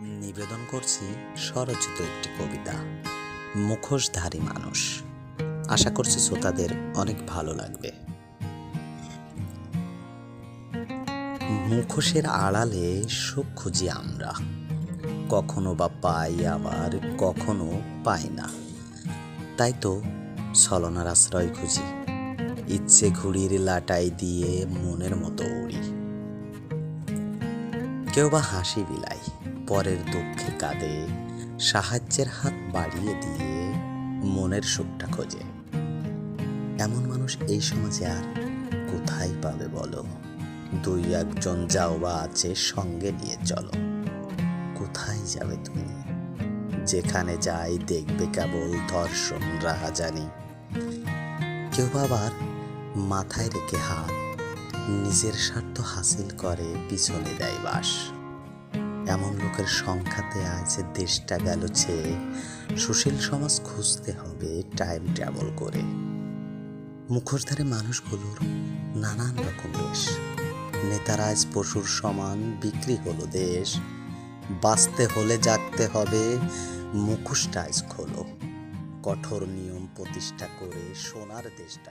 নিবেদন করছি স্বরচিত একটি কবিতা, মুখোশধারী মানুষ। আশা করছি শ্রোতাদের অনেক ভালো লাগবে। মুখোশের আড়ালে সুখ খুঁজি আমরা। কখনো বা পাই আবার, কখনো পাই না। তাই তো ছলনার আশ্রয় খুঁজি। ইচ্ছে ঘুড়ির লাটাই দিয়ে মনের মতো উড়ি। কেউ বা হাসি বিলাই পরের দুঃখে কাঁদে, সাহায্যের হাত বাড়িয়ে দিয়ে মনের সুখটা খোঁজে। এমন মানুষ এই সমাজে আর কোথায় পাবে বলো? দুই একজন যাও বা আছে সঙ্গে নিয়ে চলো। কোথায় যাবে তুমি? যেখানে যাই দেখবে কেবল ধর্ষণ, রাহাজানি। কেউ আবার মাথায় রেখে হাত নিজের স্বার্থ হাসিল করে পিছনে দেয় বাস। এমন লোকের সংখ্যাতে আছে দেশটা গেল ছেয়ে সুশীল সমাজ খুঁজতে হবে টাইম ট্রাভেল করে। মুখোশধারে মানুষগুলোর নানান রকম বেশ। নেতারা আজ পশুর সমান বিক্রি হলো দেশ। বাঁচতে হলে জাগতে হবে, মুখোশটা আজ খোলো। কঠোর নিয়ম প্রতিষ্ঠা করে সোনার দেশটা